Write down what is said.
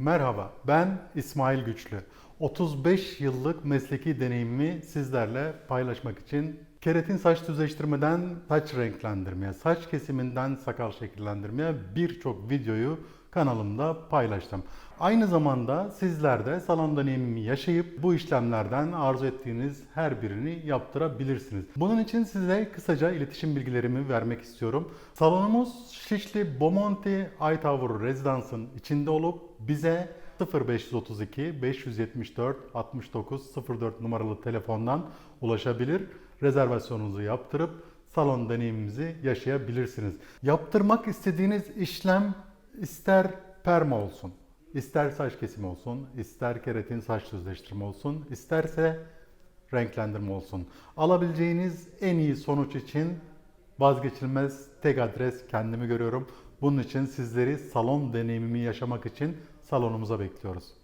Merhaba, ben İsmail Güçlü. 35 yıllık mesleki deneyimimi sizlerle paylaşmak için keratin saç düzleştirmeden saç renklendirmeye, saç kesiminden sakal şekillendirmeye birçok videoyu kanalımda paylaştım. Aynı zamanda sizler de salon deneyimimi yaşayıp bu işlemlerden arzu ettiğiniz her birini yaptırabilirsiniz. Bunun için size kısaca iletişim bilgilerimi vermek istiyorum. Salonumuz Şişli Bomonti Aytower Residence'ın içinde olup bize 0532 574 69 04 numaralı telefondan ulaşabilir. Rezervasyonunuzu yaptırıp salon deneyimimizi yaşayabilirsiniz. Yaptırmak istediğiniz işlem ister perma olsun, ister saç kesimi olsun, ister keratin saç düzleştirme olsun, isterse renklendirme olsun. Alabileceğiniz en iyi sonuç için vazgeçilmez tek adres kendimi görüyorum. Bunun için sizleri salon deneyimimi yaşamak için salonumuza bekliyoruz.